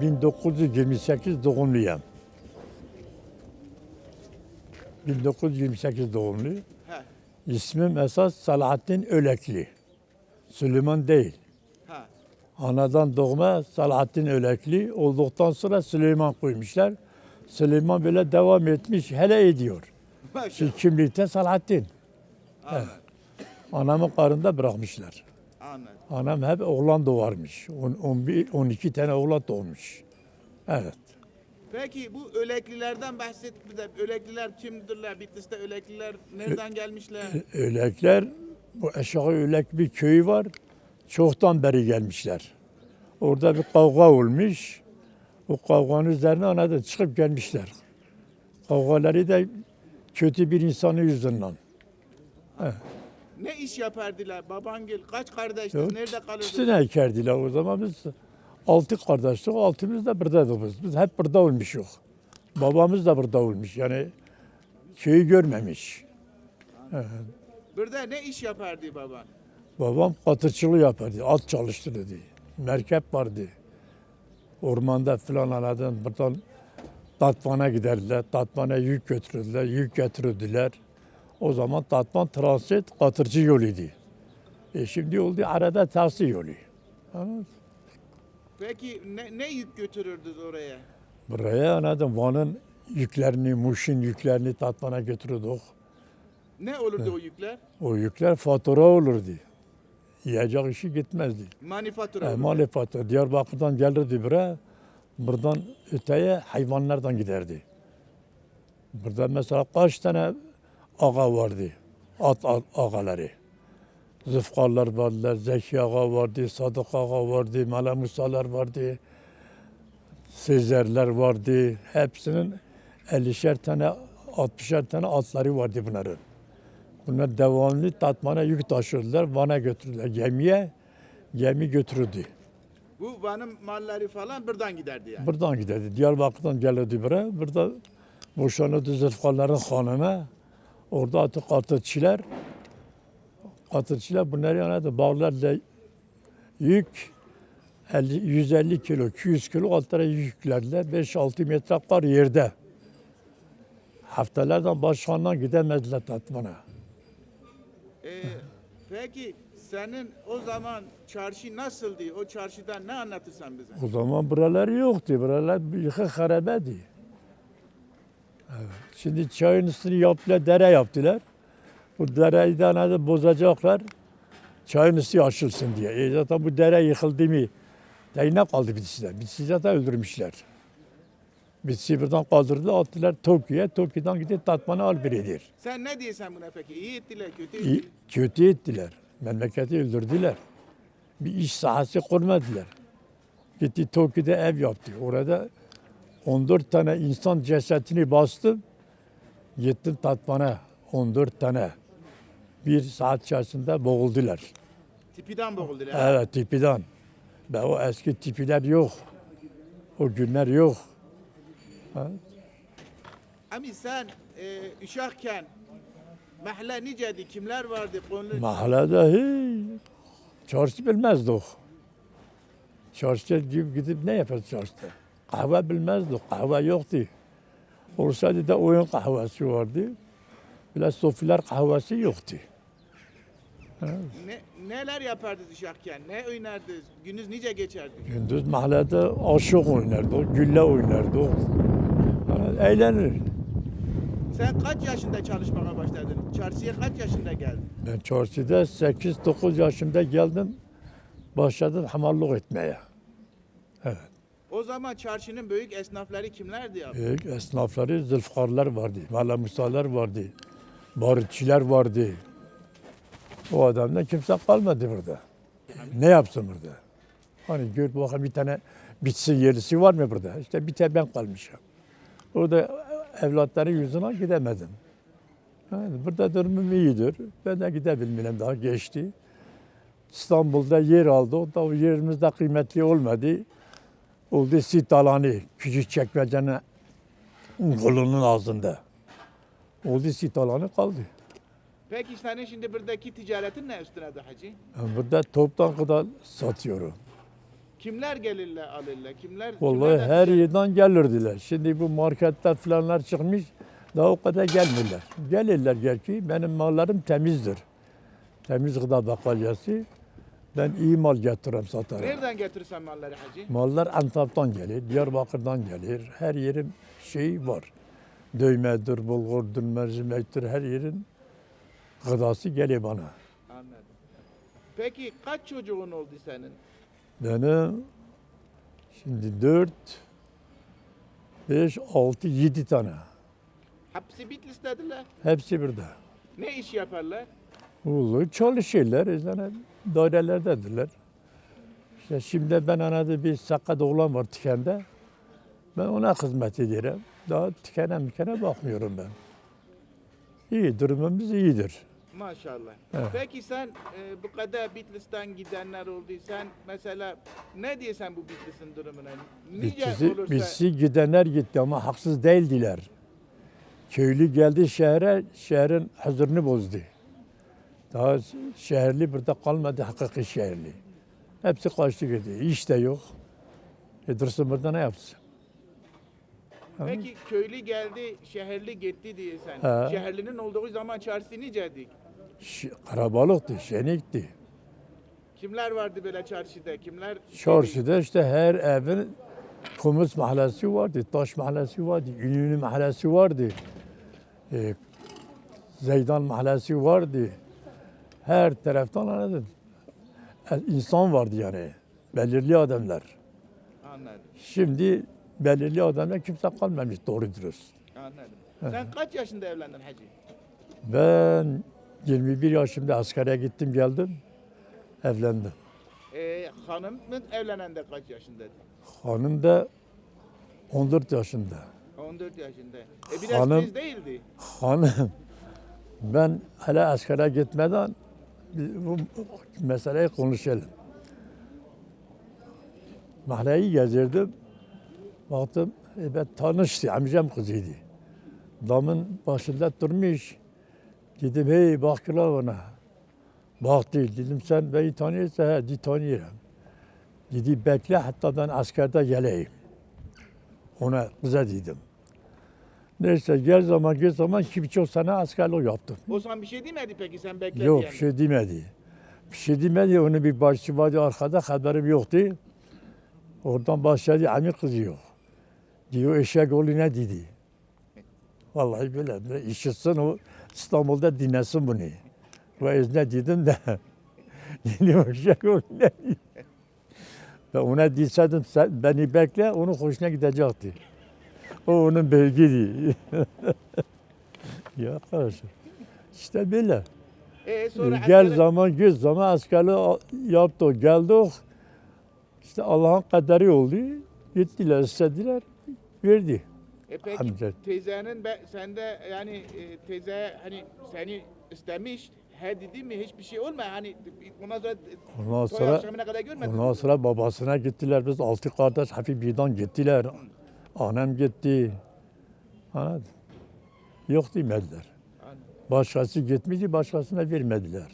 1928 doğumluyum. 1928 doğumlu. He. İsmim esas Salahattin Ölekli. Süleyman değil. Ha. Anadan doğma Salahattin Ölekli olduktan sonra Süleyman koymuşlar. Süleyman böyle devam etmiş, hele ediyor. Şimdi kimlikte Salahattin. Anladım. Anamın karnında bırakmışlar. Anladım. Anam hep oğlan doğarmış. 10, 11, 12 tane oğlan doğmuş. Evet. Peki bu öleklilerden bahset bize. Ölekliler kimdirler? Bitlis'te ölekliler nereden gelmişler? Ölekler, bu aşağı Ölek bir köyü var. Çoktan beri gelmişler. Orada bir kavga olmuş. O kavganın üzerine ana da çıkıp gelmişler. Kavgaları da kötü bir insanın yüzünden. Ne iş yapardılar? Babangil kaç kardeşti? Yok, Nerede kalırdı? Üstüne ekerdiler o zaman biz altı kardeştik, altımız da buradaydık biz. Biz hep burada olmuşuz. Babamız da burada olmuş. Yani köyü görmemiş. Burada ne iş yapardı baban? Babam katırçılığı yapardı, at çalıştırırdı. Merkep vardı. Ormanda filan anladın, buradan Tatvan'a giderdiler, Tatvan'a yük götürürdüler, yük getirirdiler. O zaman Tatvan transit katırcı yoluydu. E şimdi oldu arada taksi yolu. Anladın? Peki ne, ne yük götürürdünüz oraya? Buraya anladın Van'ın yüklerini, Muş'un yüklerini Tatvan'a götürürdük. Ne olurdu o yükler? O yükler fatura olurdu. Yiyecek işi gitmezdi. Manifatura E, olurdu. mali fatura. Diyarbakır'dan gelirdi buraya. Buradan öteye hayvanlardan giderdi. Burada mesela kaç tane ağa vardı. At a- ağaları. Zıfkarlar vardılar, Zeki Ağa vardı, Sadık Ağa vardı, Mala Musalar vardı. Sezerler vardı. Hepsinin 50'şer tane, 60'er tane atları vardı bunların. Bunlar devamlı Tatman'a yük taşırdılar, Van'a götürdüler. Gemiye, gemi götürürdü. Bu Van'ın malları falan buradan giderdi yani. Buradan giderdi. Diyarbakır'dan gelirdi buraya. Burada boşanırdı Zülfikarların hanına. Orada artık katırçiler, katırçiler bunları yanardı. Bağlarla yük 50, 150 kilo, 200 kilo altlara yüklerle 5-6 metre kar yerde. Haftalardan başkandan gidemezdiler Tatvan'a. Ee, peki senin o zaman çarşı nasıldı? O çarşıdan ne anlatırsan bize? O zaman buralar yoktu. Buralar bir yıkık harabeydi. Evet. Şimdi çayın üstünü yaptılar, dere yaptılar. Bu dereyi de hani bozacaklar. Çayın üstü açılsın diye. E zaten bu dere yıkıldı mı? De ne kaldı Bitlis'te? Bitlis'i zaten öldürmüşler. Bitlis'i buradan kaldırdılar, attılar Tokyo'ya. Tokyo'dan gidip Tatman'a albiridir. Sen ne diyorsun buna peki? İyi ettiler, kötü İyi- ettiler. Kötü ettiler. Memleketi öldürdüler. Bir iş sahası kurmadılar. Gitti Tokyo'da ev yaptı. Orada 14 tane insan cesetini bastım. Gittim Tatvan'a 14 tane. Bir saat içerisinde boğuldular. Tipiden boğuldular. Evet tipiden. Ve o eski tipiler yok. O günler yok. Ama sen e, uşakken mahalle niceydi? Kimler vardı? Konu... Mahallede hiç çarşı bilmezdik. Çarşıya gidip, ne yaparız çarşıda? Kahve bilmezdik, kahve yoktu. Olsaydı da oyun kahvesi vardı. Bile sofiler kahvesi yoktu. Ne, neler yapardınız uşakken? Ne oynardınız? Gününüz nice geçerdi? Gündüz mahallede aşık oynardık, gülle oynardık. Ha, Eğlenir. Sen kaç yaşında çalışmaya başladın? Çarşıya kaç yaşında geldin? Ben çarşıda 8-9 yaşımda geldim. Başladım hamallık etmeye. O zaman çarşının büyük esnafları kimlerdi ya? Büyük esnafları, zülfikarlar vardı, malamusalar vardı, barutçiler vardı. O adamdan kimse kalmadı burada. Ne yapsın burada? Hani gör bakalım bir tane bitsi yerlisi var mı burada? İşte bir tek ben kalmışım. Orada evlatların yüzüne gidemedim. Yani burada durumum iyidir. Ben de gidebilmedim daha geçti. İstanbul'da yer aldı. O da o yerimizde kıymetli olmadı. Oldu sit alanı, küçük çekmecenin kolunun ağzında. Oldu sit alanı kaldı. Peki senin şimdi buradaki ticaretin ne üstüne de hacı? Ben burada toptan kadar satıyorum. Kimler gelirler alırlar? Kimler? Vallahi kimlerden her ticaret- yerden gelirdiler. Şimdi bu marketler falanlar çıkmış. Daha o kadar gelmiyorlar. Gelirler gerçi. Benim mallarım temizdir. Temiz gıda bakalyası. Ben iyi mal getiririm satarım. Nereden getirirsen malları hacı? Mallar Antep'ten gelir, Diyarbakır'dan gelir. Her yerin şeyi var. Döymedir, bulgurdur, mercimektir. Her yerin gıdası geliyor bana. Anladım. Peki kaç çocuğun oldu senin? Benim şimdi dört, beş, altı, yedi tane. Hepsi Bitlis'tediler. Hepsi burada. Ne iş yaparlar? Ulu çalışırlar, yani dairelerdedirler. İşte şimdi ben anada bir sakat oğlan var tikende. Ben ona hizmet ediyorum. Daha tikene mikene bakmıyorum ben. İyi, durumumuz iyidir. Maşallah. Evet. Peki sen e, bu kadar Bitlis'ten gidenler oldu. Sen mesela ne diyorsun bu Bitlis'in durumuna? Nice Bitisi, olursa gidenler gitti ama haksız değildiler. Köylü geldi şehre, şehrin huzurunu bozdu. Daha şehirli burada kalmadı, hakiki şehirli. Hepsi kaçtı gitti. İş de yok. E dursun burada ne yapsın? Peki köylü geldi, şehirli gitti diye sen. He. Şehirlinin olduğu zaman çarşı niceydi? Ş- Karabalıktı, şenikti. Kimler vardı böyle çarşıda? Kimler? Çarşıda işte her evin Kumus mahallesi vardı, Taş mahallesi vardı, Ünlü mahallesi vardı. E, Zeydan mahallesi vardı. Her taraftan anladın. E, insan vardı yani. Belirli adamlar. Anladım, Şimdi belirli adamlar kimse kalmamış doğru dürüst. anladım. Sen kaç yaşında evlendin hacı? Ben 21 yaşımda askere gittim geldim. Evlendim. Ee, hanım mı evlenen de kaç yaşındaydı? Hanım da 14 yaşında. 14 yaşında. E biraz Hanım- değildi. Hanım, ben hala askere gitmeden bu meseleyi konuşalım. Mahalleyi gezirdim. Baktım, e, ben tanıştı, amcam kızıydı. Damın başında durmuş. Dedim, hey baktılar ona. Baktı, dedim sen beni tanıyorsan, he, dedi tanıyorum. Dedi, bekle hatta ben askerde geleyim. Ona kıza dedim. Neyse gel zaman gel zaman iki birçok sene askerlik yaptım. O zaman bir şey demedi peki sen bekle Yok bir şey demedi. Bir şey demedi. Onun bir başçı vardı arkada haberim yoktu. Oradan başladı ami kızıyor. Diyor eşek oğlu ne dedi. Vallahi böyle, işitsin o İstanbul'da dinlesin bunu. Ve ne dedim de dedim eşek oğlu ne dedi. Ben ona deseydim sen beni bekle onun hoşuna gidecekti. O onun bilgiydi. ya kardeşim. İşte böyle. Ee, sonra Gel askere- zaman göz zaman askerliği yaptık geldik. İşte Allah'ın kaderi oldu. Gittiler istediler. Verdi. E peki Amca. teyzenin be, sende yani e, teyze hani seni istemiş he dedi mi hiçbir şey olmuyor hani ondan sonra Ondan toy sonra akşamına kadar görmedin mi? ondan sonra babasına gittiler. Biz altı kardeş hafif birden gittiler. Annem gitti. Anladın? Yok demediler. Başkası gitmedi, başkasına vermediler.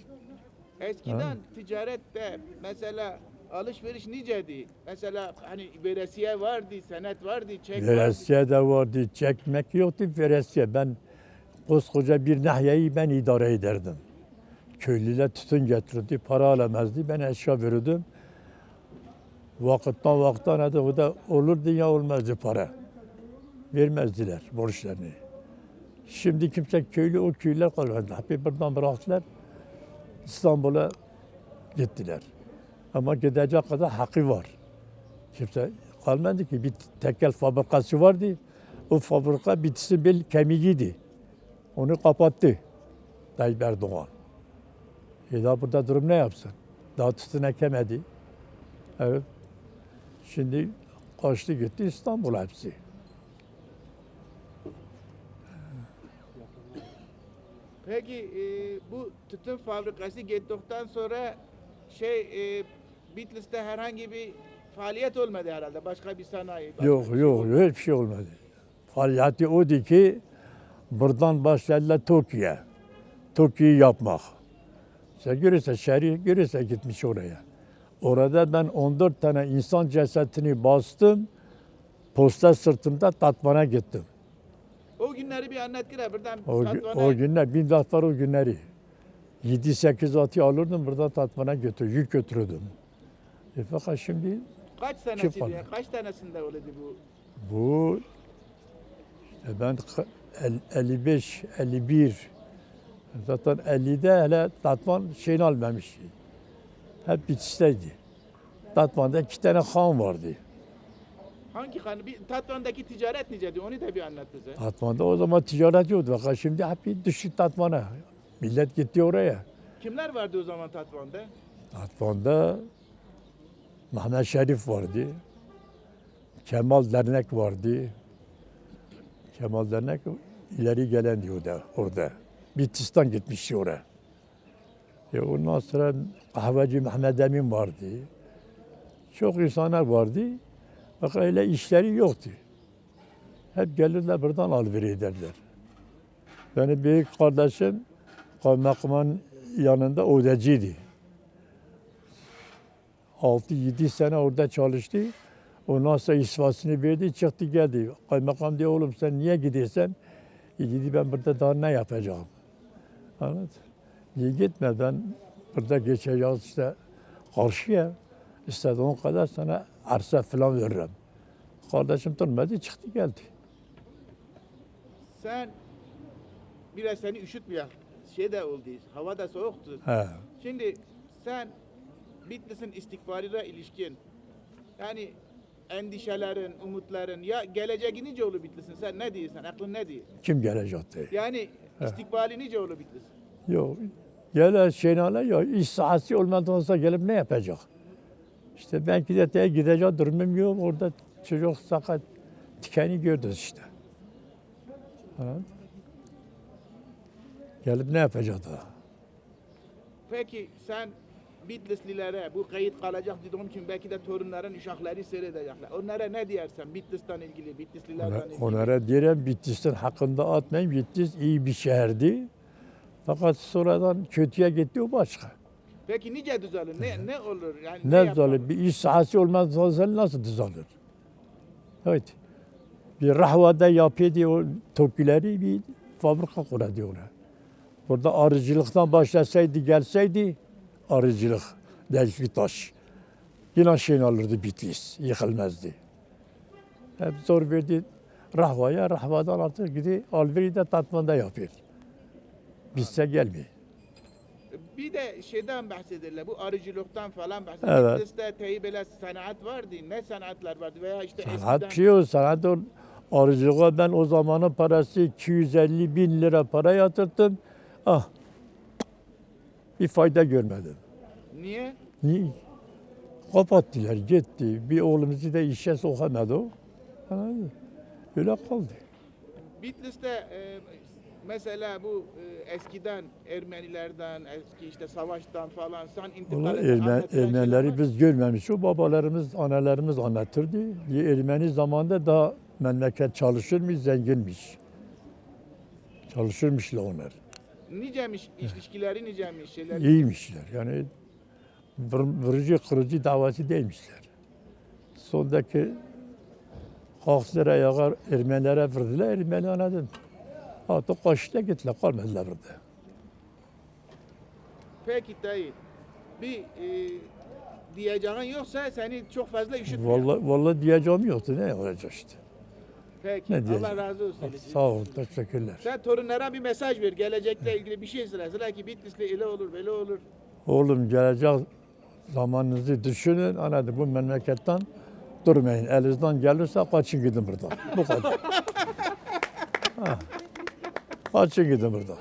Eskiden ticarette mesela alışveriş niceydi? Mesela hani veresiye vardı, senet vardı, çek vardı. Veresiye de vardı, çekmek yoktu veresiye. Ben koskoca bir nahiyeyi ben idare ederdim. Köylüler tütün getirirdi, para alamazdı. Ben eşya verirdim. Vakıttan vakıttan hadi o da olurdu ya olmazdı para. Vermezdiler borçlarını. Şimdi kimse köylü o köyler kalmadı. Hep buradan bıraktılar. İstanbul'a gittiler. Ama gidecek kadar hakkı var. Kimse kalmadı ki. Bir tekel fabrikası vardı. O fabrika bitisi bel kemiğiydi. Onu kapattı Tayyip Erdoğan. E daha burada durum ne yapsın? Daha tütün ekemedi. Evet. Şimdi kaçtı gitti İstanbul hepsi. Peki e, bu tütün fabrikası gittikten sonra şey e, Bitlis'te herhangi bir faaliyet olmadı herhalde. Başka bir sanayi. başka Yok şey yok olmadı. hiçbir şey olmadı. Faaliyeti oydu ki buradan başladılar Türkiye. Türkiye'yi yapmak. Sen görürse şehri görürse gitmiş oraya. Orada ben 14 tane insan cesetini bastım. Posta sırtımda Tatvan'a gittim. O günleri bir anlat kira buradan O, Tatvan'a- o günler, bin defa o günleri. 7-8 atı alırdım burada Tatvan'a götür, yük götürürdüm. E fakat şimdi kaç senesiydi? kaldı? yani? Kaç tanesinde öyleydi bu? bu işte ben k- el- 55, 51 zaten 50'de hele Tatvan şeyini almamış. Hep bitişteydi. Tatvan'da iki tane han vardı. Hangi kanı? Bir Tatvan'daki ticaret niceydi? Onu da bir anlat bize. Tatvan'da o zaman ticaret yoktu. Fakat şimdi hep düştü Tatvan'a. Millet gitti oraya. Kimler vardı o zaman Tatvan'da? Tatvan'da Mehmet Şerif vardı. Kemal Dernek vardı. Kemal Dernek ileri gelen diyordu orada. Bitlistan gitmişti oraya. E ondan sonra kahveci Mehmet Emin vardı. Çok insanlar vardı. Fakat öyle işleri yoktu. Hep gelirler buradan alveri ederler. Benim büyük kardeşim kaymakamın yanında odacıydı. 6-7 sene orada çalıştı. Ondan sonra isfasını verdi, çıktı geldi. Kaymakam diyor oğlum sen niye gidiyorsun? E dedi ben burada daha ne yapacağım? Anladın? Niye gitme ben burada geçeceğiz işte karşıya. İstediğin kadar sana arsa falan veririm. Kardeşim durmadı çıktı geldi. Sen biraz seni üşütmüyor. Şey de oldu. Hava da soğuktu. He. Şimdi sen Bitlis'in istikbaline ilişkin yani endişelerin, umutların ya geleceği nice olur Bitlis'in sen ne diyorsun? Aklın ne diyor? Kim gelecekti? Yani istikbali nice olur Bitlis. Yok. Gele şeylerle yok. İş sahası olmadan olsa gelip ne yapacak? İşte ben gideceğe gidecek durumum yok. Orada çocuk sakat tikeni gördünüz işte. Ha? Gelip ne yapacak daha? Peki sen Bitlislilere bu kayıt kalacak dediğim için belki de torunların uşakları seyredecekler. Onlara ne diyersen Bitlis'ten ilgili, Bitlislilerden ilgili. Onlara diyelim Bitlis'in hakkında atmayın. Bitlis iyi bir şehirdi. Fakat sonradan kötüye gitti o başka. Peki nice düzelir? Ne, ne olur? Yani Ne yapmalı? düzelir? Bir iş sahası olmaz nasıl düzelir? Evet. Bir rahvada yapıyordu o tokileri bir fabrika kuradı ona. Burada arıcılıktan başlasaydı gelseydi arıcılık, Delfi taş. Yine şeyini alırdı Bitlis, yıkılmazdı. Hep zor verdi rahvaya, rahvadan artık gidi Alveri de Tatvan'da yapıyor. Bizse gelmiyor. Bir de şeyden bahsederler, bu arıcılıktan falan bahsederler. Evet. Bitlis'te teybeler sanat vardı. Ne sanatlar vardı veya işte Sanat eskiden... bir şey o sanat o arıcılığa ben o zamanın parası 250 bin lira para yatırdım. Ah bir fayda görmedim. Niye? Niye? Kapattılar gitti. Bir oğlumuzu da işe sokamadı o. Öyle kaldı. Bitlis'te e, mesela bu e, eskiden Ermenilerden, eski işte savaştan falan san intikal Vallahi eden, Erme, anlatılan şeyler var. Ermenileri biz görmemiş. O babalarımız, analarımız anlatırdı. Bir Ermeni zamanında daha memleket çalışırmış, zenginmiş. Çalışırmışlar onlar. Nicemiş, ilişkileri nicemiş şeyler. İyiymişler. Yani vur- vurucu kırıcı davası değilmişler. Sondaki ayağa Ermenilere vurdular. Ermeni anladın. Artık kaçta gittiler. Kalmadılar burada. Peki dayı, bir e, diyeceğin yoksa seni çok fazla üşütmüyor. Vallahi, vallahi diyeceğim yoktu. Ne olacak işte. Peki, ne Allah diyeceğim? razı olsun. Sağ ol. Teşekkürler. Sen torunlara bir mesaj ver, gelecekle ilgili bir şey söyle. Söyle ki Bitlis'le ile olur, böyle olur. Oğlum gelecek zamanınızı düşünün. Anladın bu memleketten durmayın. Elinizden gelirse kaçın gidin buradan. Bu kadar. Ha. Kaçın gidin buradan.